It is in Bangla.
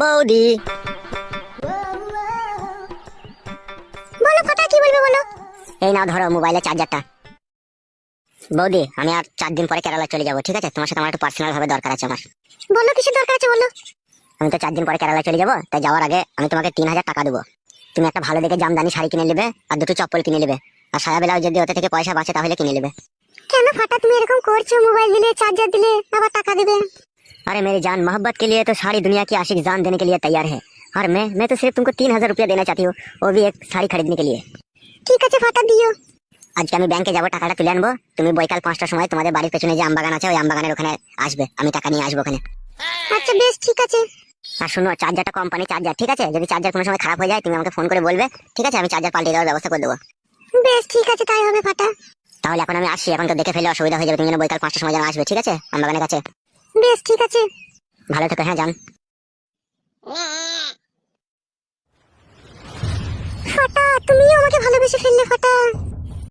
বৌদি। বলো ফাটা কি বলবে বলো? এই নাও ধরো মোবাইলের চার্জারটা। বৌদি আমি আর চার দিন পরে কেরালা চলে যাব ঠিক আছে? তোমার সাথে আমার একটু পার্সোনাল ভাবে দরকার আছে আমার। বলো কিসের দরকার আছে বলো? আমি তো চার দিন পরে কেরালা চলে যাব তাই যাওয়ার আগে আমি তোমাকে তিন হাজার টাকা দেবো। তুমি একটা ভালো দেখে জামদানি শাড়ি কিনে নেবে আর দুটো চপ্পল কিনে নেবে। আর সারা বেলাও যদি ওতে থেকে পয়সা বাঁচে তাহলে কিনে নেবে। কেন ফাটা তুমি এরকম করছো মোবাইল দিলে চার্জার দিলে আবার টাকা দেবে अरे मेरी जान मोहब्बत के लिए तो सारी दुनिया की आशिक जान देने के लिए तैयार है और मैं मैं तो सिर्फ तुमको तीन हजार रुपया देना चाहती हूँ वो भी एक শাড়ি खरीदने के लिए ঠিক আছে ফাটা দিও আজকে আমি ব্যাংকে যাবো টাকাটা তুলে আনবো তুমি বৈকাল পাঁচটার সময় তোমাদের বাড়ির পেছনে যে আমবাগান আছে ওই আমবাগানের ওখানে আসবে আমি টাকা নিয়ে আসবো ওখানে আচ্ছা বেশ ঠিক আছে আর শুনো চার্জারটা কোম্পানি চার্জার ঠিক আছে যদি চার্জার কোনো সময় খারাপ হয়ে যায় তুমি আমাকে ফোন করে বলবে ঠিক আছে আমি চার্জার পাল্টে দেওয়ার ব্যবস্থা করে দেবো বেশ ঠিক আছে তাই হবে ফাটা তাহলে এখন আমি আসি এখন তো দেখে ফেলে অসুবিধা হয়ে যাবে তুমি যেন বৈকাল পাঁচটার সময় যেন আসবে ঠিক আছে? আমবাগানের কাছে। বেশ ঠিক আছে। ভালো থেকো হ্যাঁ যান। ফাটা তুমিও আমাকে ভালোবেসে ফেললে ফাটা।